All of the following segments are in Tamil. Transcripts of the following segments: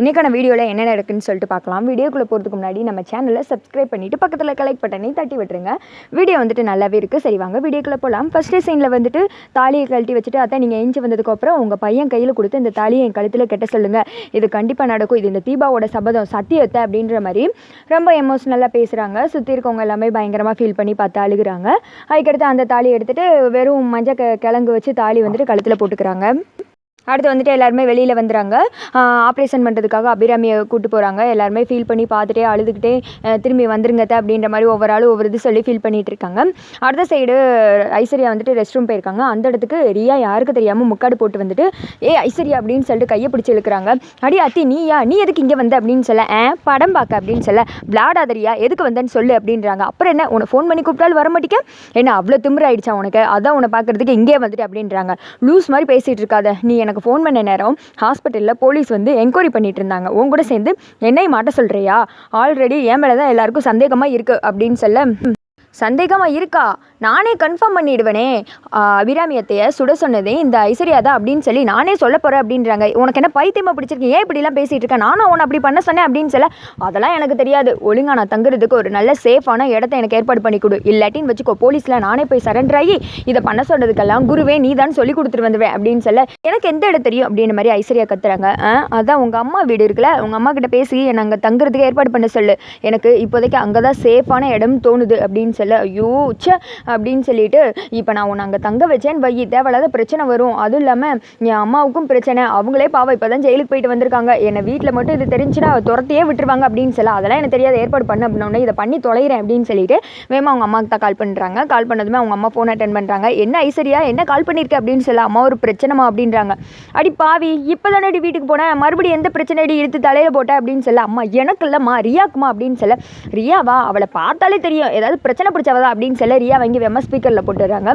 இன்றைக்கான வீடியோவில் என்ன நடக்குன்னு சொல்லிட்டு பார்க்கலாம். வீடியோக்குள்ளே போகிறதுக்கு முன்னாடி நம்ம சேனலை சப்ஸ்கிரைப் பண்ணிவிட்டு பக்கத்தில் கலெக்ட் பட்டனை தட்டி விட்டுருங்க. வீடியோ வந்துட்டு நல்லாவே இருக்குது சரி வாங்க வீடியோக்குள்ளே போகலாம் ஃபஸ்ட்டு சீனில் வந்துட்டு தாலியை கழட்டி வச்சுட்டு அதான் நீங்கள் எஞ்சி வந்ததுக்கப்புறம் உங்கள் பையன் கையில் கொடுத்து இந்த தாலியை என் கழுத்தில் கெட்ட சொல்லுங்கள் இது கண்டிப்பாக நடக்கும். இது இந்த தீபாவோட சபதம் சத்தியத்தை அப்படின்ற மாதிரி ரொம்ப எமோஷ்னலாக பேசுகிறாங்க சுற்றி இருக்கவங்க எல்லாமே பயங்கரமாக ஃபீல் பண்ணி பார்த்து அழுகிறாங்க. அதுக்கடுத்து அந்த தாலி எடுத்துகிட்டு வெறும் மஞ்சள் க கிழங்கு வச்சு தாலி வந்துட்டு கழுத்தில் போட்டுக்கிறாங்க. அடுத்து வந்துட்டு எல்லாருமே வெளியில் வந்துடுறாங்க ஆப்ரேஷன் பண்ணுறதுக்காக அபிராமியை கூட்டு போகிறாங்க எல்லாருமே ஃபீல் பண்ணி பார்த்துட்டே அழுதுகிட்டே திரும்பி வந்துருங்க அப்படின்ற மாதிரி ஒவ்வொரு ஆளும் ஒவ்வொரு இது சொல்லி ஃபீல் பண்ணிட்டு இருக்காங்க. அடுத்த சைடு ஐஸ்வர்யா வந்துட்டு ரெஸ்ட் ரூம் போயிருக்காங்க. அந்த இடத்துக்கு ரியா யாருக்கு தெரியாமல் முக்காடு போட்டு வந்துட்டு ஏ ஐஸ்வர்யா அப்படின்னு சொல்லிட்டு கையை பிடிச்சி இழுக்கிறாங்க. அடி அத்தி நீயா? நீ எதுக்கு இங்கே வந்த? அப்படின்னு சொல்ல ஆ படம் பார்க்க அப்படின்னு சொல்ல விளாடாதரியா எதுக்கு வந்தேன்னு சொல்லு அப்படின்றாங்க. அப்புறம் என்ன உன்னை ஃபோன் பண்ணி கூப்பிட்டாலும் வர மாட்டேங்க என்ன அவ்வளோ திமிராயிடுச்சா உனக்கு? அதான் உன்னை பார்க்கறதுக்கு இங்கே வந்துட்டு அப்படின்றாங்க. லூஸ் மாதிரி பேசிகிட்டு இருக்காத. நீ எனக்கு ஃபோன் பண்ண நேரம் ஹாஸ்பிட்டலில் போலீஸ் வந்து என்கொயரி பண்ணிட்டு இருந்தாங்க. உன் கூட சேர்ந்து என்னை மாட்ட சொல்கிறியா ஆல்ரெடி என் மேலே தான் எல்லாருக்கும் சந்தேகமாக இருக்குது அப்படின்னு சொல்ல சந்தேகமாக இருக்கா? நானே கன்ஃபார்ம் பண்ணிடுவேனே. அபிராமியத்தையை அபிராமி அத்தையை சுட சொன்னதே இந்த ஐஸ்வர்யா தான் அப்படின்னு சொல்லி நானே சொல்ல போகிறேன் அப்படின்றாங்க. உனக்கு என்ன பைத்தியமாக பிடிச்சிருக்கு? ஏன் இப்படிலாம் பேசிகிட்டு இருக்கேன் நானும் உன்னை அப்படி பண்ண சொன்னேன் அப்படின்னு சொல்ல அதெல்லாம் எனக்கு தெரியாது. ஒழுங்கா நான் தங்குறதுக்கு ஒரு நல்ல சேஃபான இடத்த எனக்கு ஏற்பாடு பண்ணி கொடு. இல்லாட்டின்னு வச்சுக்கோ போலீஸில் நானே போய் சரண்டர் ஆகி இதை பண்ண சொன்னதுக்கெல்லாம் குருவே நீ தான் சொல்லி கொடுத்துட்டு வந்துடுவேன் அப்படின்னு சொல்ல எனக்கு எந்த இடம் தெரியும்? அப்படின்ற மாதிரி ஐஸ்வர்யா கத்துறாங்க. ஆ, அதான் உங்கள் அம்மா வீடு இருக்குல்ல உங்கள் அம்மா கிட்ட பேசி என்னை அங்கே தங்குறதுக்கு ஏற்பாடு பண்ண சொல்லு. எனக்கு இப்போதைக்கு அங்கே தான் சேஃபான இடம் தோணுது அப்படின்னு சொல்லி ஐயோ ச்சே அப்படின்னு சொல்லிட்டு இப்போ நான் உன்னை அங்கே தங்க வச்சேன் வை தேவையில்லாத பிரச்சனை வரும். அதுவும் இல்லாமல் என் அம்மாவுக்கும் பிரச்சனை. அவங்களே பாவம் இப்போ தான் ஜெயிலுக்கு போயிட்டு வந்திருக்காங்க. என்னை வீட்டில் மட்டும் இது தெரிஞ்சுன்னா துரத்தையே விட்டுருவாங்க அப்படின்னு சொல்ல அதெல்லாம் எனக்கு தெரியாது. ஏற்பாடு பண்ண அப்படின்னோடனே இதை பண்ணி தொலைகிறேன் அப்படின்னு சொல்லிட்டு வேமா அவங்க அம்மாவுக்கு தான் கால் பண்ணுறாங்க கால் பண்ணதுமே அவங்க அம்மா ஃபோன் அட்டன் பண்ணுறாங்க என்ன ஐஸ்வர்யா என்ன கால் பண்ணியிருக்க அப்படின்னு சொல்ல அம்மா ஒரு பிரச்சனைமா அப்படின்றாங்க. அடி பாவி இப்போ தானடி வீட்டுக்கு போனேன். மறுபடியும் எந்த பிரச்சனை அடி இழுத்து தலையில் போட்ட? அப்படின்னு சொல்ல அம்மா எனக்கு இல்லைம்மா ரியாக்குமா? அப்படின்னு சொல்ல ரியாவா அவளை பார்த்தாலே தெரியும். ஏதாவது பிரச்சனை பிடிச்சவதா அப்படின்னு சொல்ல ரியா வாங்கி வெம்ம ஸ்பீக்கரில் போட்டுடுறாங்க.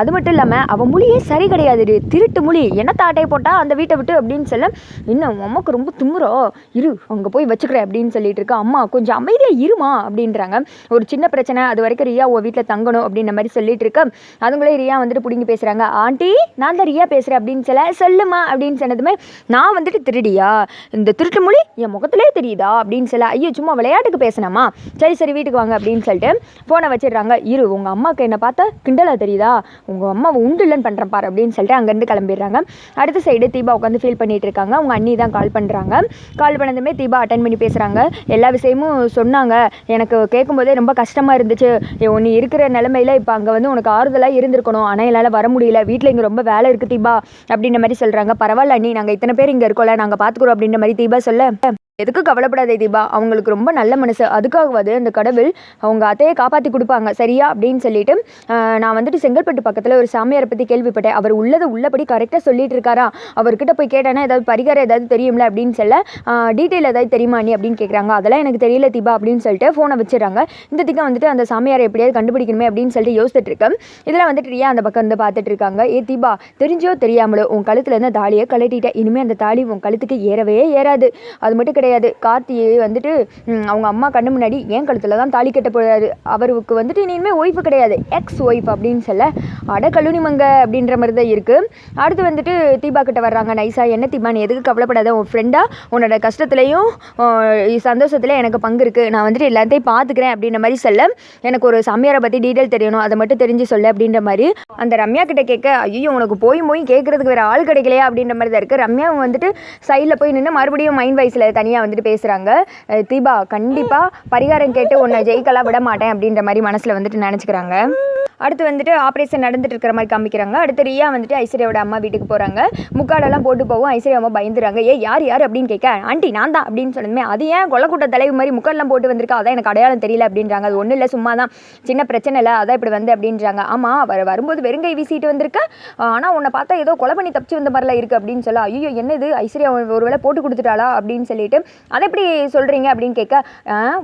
அது மட்டும் இல்லாமல் அவன் மொழியே சரி கிடையாது. டி. திருட்டு மொழி. என்ன தாட்டையை போட்டால் அந்த வீட்டை விட்டு அப்படின்னு சொல்ல இன்னும் அம்மாவுக்கு ரொம்ப தும்முறோ இரு அங்கே போய் வச்சுக்கிறேன் அப்படின்னு சொல்லிட்டு இருக்கா. அம்மா கொஞ்சம் அமைதியாக இருமா அப்படின்றாங்க. ஒரு சின்ன பிரச்சனை. அது வரைக்கும் ரியா உன் வீட்டில் தங்கணும் அப்படின்ற மாதிரி சொல்லிட்டு இருக்க. அதுங்களே ரியா வந்துட்டு பிடிங்கி பேசுகிறாங்க ஆண்டி நான் தான் ரியா பேசுகிறேன் அப்படின்னு சொல்ல சொல்லுமா அப்படின்னு சொன்னதுமே நான் வந்துட்டு திருடியா? இந்த திருட்டு மொழி என் முகத்திலே தெரியுதா? அப்படின்னு சொல்ல ஐயோ சும்மா விளையாட்டுக்கு பேசினமா சரி சரி வீட்டுக்கு வாங்க அப்படின்னு சொல்லிட்டு ஃபோனை வச்சிடுறாங்க. இரு உங்கள் அம்மாவுக்கு என்னை பார்த்தா கிண்டலா தெரியுதா? உங்கள் அம்மா உண்டு இல்லைன்னு பண்ணுறேன் பாரு அப்படின்னு சொல்லிட்டு அங்கேருந்து கிளம்பிடுறாங்க. அடுத்த சைடு தீபா உட்காந்து ஃபீல் பண்ணிட்டு இருக்காங்க. அவங்க அண்ணி தான் கால் பண்ணுறாங்க கால் பண்ணதுமே தீபா அட்டன் பண்ணி பேசுகிறாங்க எல்லா விஷயமும் சொன்னாங்க. எனக்கு கேட்கும்போதே ரொம்ப கஷ்டமாக இருந்துச்சு. நீ இருக்கிற நிலமையில இப்போ அங்கே வந்து உனக்கு ஆறுதலாக இருந்திருக்கணும். ஆனால் என்னால் வர முடியல. வீட்டில் இங்கே ரொம்ப வேலை இருக்குது தீபா அப்படின்ற மாதிரி சொல்கிறாங்க பரவாயில்ல அண்ணி நாங்கள் இத்தனை பேர் இங்கே இருக்கோம்ல. நாங்கள் பார்த்துக்குறோம் அப்படின்ற மாதிரி தீபா சொல்ல எதுக்கு கவலைப்படாதே தீபா? அவங்களுக்கு ரொம்ப நல்ல மனசு. அதுக்காகவாது அந்த கடவுள் அவங்க அத்தையை காப்பாற்றி கொடுப்பாங்க. சரியா? அப்படின்னு சொல்லிட்டு நான் வந்துட்டு செங்கல்பட்டு பக்கத்தில் ஒரு சாமியாரை பற்றி கேள்விப்பட்டேன். அவர் உள்ளதை உள்ளபடி கரெக்டாக சொல்லிட்டு இருக்காரா? அவர்கிட்ட போய் கேட்டேன்னா ஏதாவது பரிகாரம் ஏதாவது தெரியும்ல அப்படின்னு சொல்ல டீட்டெயில் ஏதாவது தெரியுமா நீ அப்படின்னு கேட்குறாங்க அதெல்லாம் எனக்கு தெரியல தீபா அப்படின்னு சொல்லிட்டு ஃபோனை வச்சிடறாங்க. இந்த திக்கம் வந்துட்டு அந்த சாமியாரை எப்படியாவது கண்டுபிடிக்கணுமே அப்படின்னு சொல்லிட்டு யோசிச்சுட்டு இருக்கேன் இதில் வந்துட்டு ரியா அந்த பக்கம் வந்து பார்த்துட்டு இருக்காங்க. ஏ தீபா தெரிஞ்சோ தெரியாமலோ உன் கழுத்துலேருந்து தாலியை கழட்டிட்டேன். இனிமேல் அந்த தாலி உன் கழுத்துக்கு ஏறவே ஏறாது. அது மட்டும் கிடையாது. கிடையாது. கார்த்தியை வந்துட்டு அவங்க அம்மா கண்ணு முன்னாடி என் கழுத்தில் தான் தாலி கட்ட போகிறாரு அவருக்கு வந்துட்டு இனிமேல் ஒய்ஃபு கிடையாது. எக்ஸ் ஒய்ஃப் அப்படின்னு சொல்ல அட கல்லூனி மங்க அப்படின்ற மாதிரி தான் இருக்குது அடுத்து வந்துட்டு தீபா கிட்ட வர்றாங்க நைஸா என்ன தீபா நீ எதுக்கு கவலைப்படாத? உன் ஃப்ரெண்டாக உன்னோட கஷ்டத்துலையும் சந்தோஷத்தில் எனக்கு பங்கு இருக்குது நான் வந்துட்டு எல்லாத்தையும் பார்த்துக்கிறேன் அப்படின்ற மாதிரி சொல்ல எனக்கு ஒரு சாமியாரை பற்றி டீட்டெயில் தெரியணும். அதை மட்டும் தெரிஞ்சு சொல்ல அப்படின்ற மாதிரி அந்த ரம்யா கிட்ட கேட்க ஐயோ உனக்கு போய் போய் கேட்குறதுக்கு வேறு ஆள் கிடைக்கலையா? அப்படின்ற மாதிரி தான் இருக்குது ரம்யா வந்துட்டு சைடில் போய் நின்று மறுபடியும் மைண்ட் வைஸில் தனியாக வந்துட்டு பேசுகிறாங்க தீபா கண்டிப்பாக பரிகாரம் கேட்டு உன்னை ஜெயிக்கலாம் விட மாட்டேன் அப்படின்ற மாதிரி மனசில் வந்துட்டு நினச்சிக்கிறாங்க. அடுத்து வந்துட்டு ஆப்ரேஷன் நடந்துட்டு இருக்கிற மாதிரி காமிக்கிறாங்க. அடுத்து ரியா வந்துட்டு ஐஸ்வர்யாவோட அம்மா வீட்டுக்கு போகிறாங்க முக்காடெல்லாம் போட்டு போகும் ஐஸ்வர்யா அம்மா பயந்துறாங்க. ஏ யார் யார் அப்படின்னு கேட்க ஆண்டி நான் தான் அப்படின்னு சொன்னதுமே அது ஏன் கொல்லக்கூட்ட தலைவு மாதிரி முக்காடெல்லாம் போட்டு வந்திருக்கா? அதான் எனக்கு அடையாளம் தெரியல அப்படின்றாங்க. அது ஒன்றும் இல்லை சும்மா தான் சின்ன பிரச்சனை இல்லை அதான் இப்படி வந்து அப்படின்றாங்க. ஆமாம் அவர் வரும்போது வெறுங்கை வீசிட்டு வந்திருக்க? ஆனால் உன்னை பார்த்தா ஏதோ கொலை பண்ணி தப்பிச்சு வந்த மாதிரிலாம் இருக்குது அப்படின்னு சொல்ல ஐயோ என்ன இது ஐஸ்வர்யா ஒருவேளை போட்டு கொடுத்துட்டாளா? அப்படின்னு சொல்லிட்டு அதை எப்படி சொல்கிறீங்க அப்படின்னு கேட்க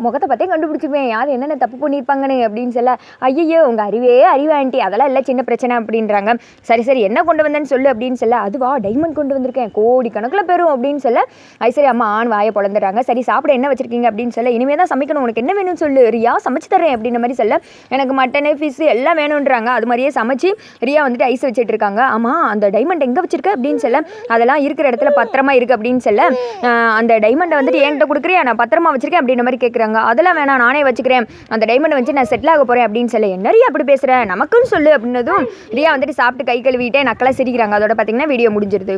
முகத்தை பார்த்தே கண்டுபிடிச்சிப்பேன் யார் என்னென்ன தப்பு பண்ணியிருப்பாங்கன்னு அப்படின்னு சொல்ல ஐயோ உங்கள் அறிவே அறிவு ஆண்டி அதெல்லாம் இல்லை சின்ன பிரச்சனை அப்படின்றாங்க. சரி சரி என்ன கொண்டு வந்தேன்னு சொல்லு அப்படின்னு சொல்ல அதுவா டைமண்ட் கொண்டு வந்திருக்கேன். கோடி கணக்கில் பெறும் அப்படின்னு சொல்ல ஐஸ்வர்யா அம்மா ஆண் வாயை பொழந்துடுறாங்க சரி சாப்பிட என்ன வச்சிருக்கீங்க? அப்படின்னு சொல்ல இனிமேல் தான் சமைக்கணும். உனக்கு என்ன வேணும்னு சொல்லு. ரியா சமைச்சு தரேன் அப்படின்ற மாதிரி சொல்ல எனக்கு மட்டனு ஃபிஷ் எல்லாம் வேணுன்றாங்க அது மாதிரியே சமைச்சு ரியா வந்துட்டு ஐஸ் வச்சுட்டு இருக்காங்க. ஆமாம் அந்த டைமண்ட் எங்கே வச்சிருக்க? அப்படின்னு சொல்ல அதெல்லாம் இருக்கிற இடத்துல பத்திரமா இருக்கு. அப்படின்னு சொல்ல அந்த டைமண்டை வந்துட்டு என்கிட்ட கொடுக்குறியா? நான் பத்திரமா வச்சிருக்கேன். அப்படின்ற மாதிரி கேட்குறாங்க அதெல்லாம் வேணாம். நானே வச்சுக்கிறேன். அந்த டைமண்டை வச்சு நான் செட்டில் ஆக போகிறேன் அப்படின்னு சொல்ல என்ன ரியா அப்படி பேசுகிறேன் நமக்குன்னு சொல்லு அப்படின்னதும் ரியா வந்துட்டு சாப்பிட்டு கை கழுவிட்டே நக்கலாக சிரிக்கிறாங்க. அதோட பார்த்தீங்கன்னா வீடியோ முடிஞ்சிருது.